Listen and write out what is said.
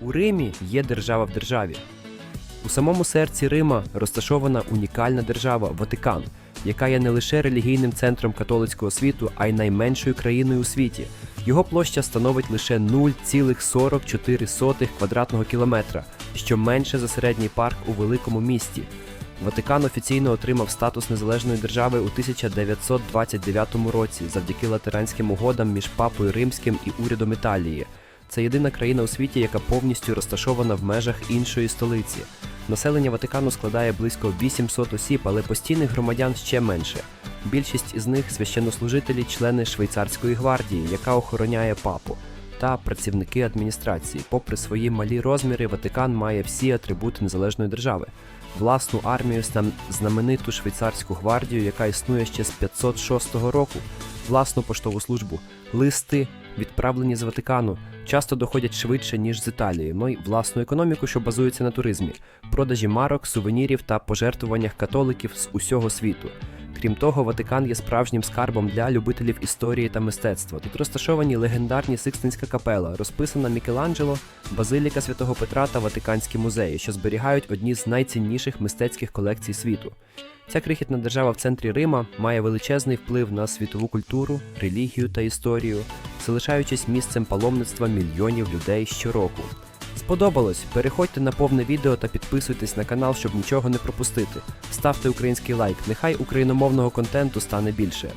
У Римі є держава в державі. У самому серці Рима розташована унікальна держава Ватикан, яка є не лише релігійним центром католицького світу, а й найменшою країною у світі. Його площа становить лише 0,44 квадратного кілометра, що менше за середній парк у великому місті. Ватикан офіційно отримав статус незалежної держави у 1929 році завдяки латеранським угодам між папою римським і урядом Італії. Це єдина країна у світі, яка повністю розташована в межах іншої столиці. Населення Ватикану складає близько 800 осіб, але постійних громадян ще менше. Більшість із них священнослужителі, члени швейцарської гвардії, яка охороняє папу, та працівники адміністрації. Попри свої малі розміри, Ватикан має всі атрибути незалежної держави. Власну армію, знам- знамениту швейцарську гвардію, яка існує ще з 506 року, власну поштову службу, листи, відправлені з Ватикану, часто доходять швидше, ніж з Італії, ну й власну економіку, що базується на туризмі, продажі марок, сувенірів та пожертвуваннях католиків з усього світу. Крім того, Ватикан є справжнім скарбом для любителів історії та мистецтва. Тут розташовані легендарні Сикстинська капела, розписана Мікеланджело, Базиліка Святого Петра та Ватиканські музеї, що зберігають одні з найцінніших мистецьких колекцій світу. Ця крихітна держава в центрі Рима має величезний вплив на світову культуру, релігію та історію, залишаючись місцем паломництва мільйонів людей щороку. Сподобалось? Переходьте на повне відео та підписуйтесь на канал, щоб нічого не пропустити. Ставте український лайк, нехай україномовного контенту стане більше.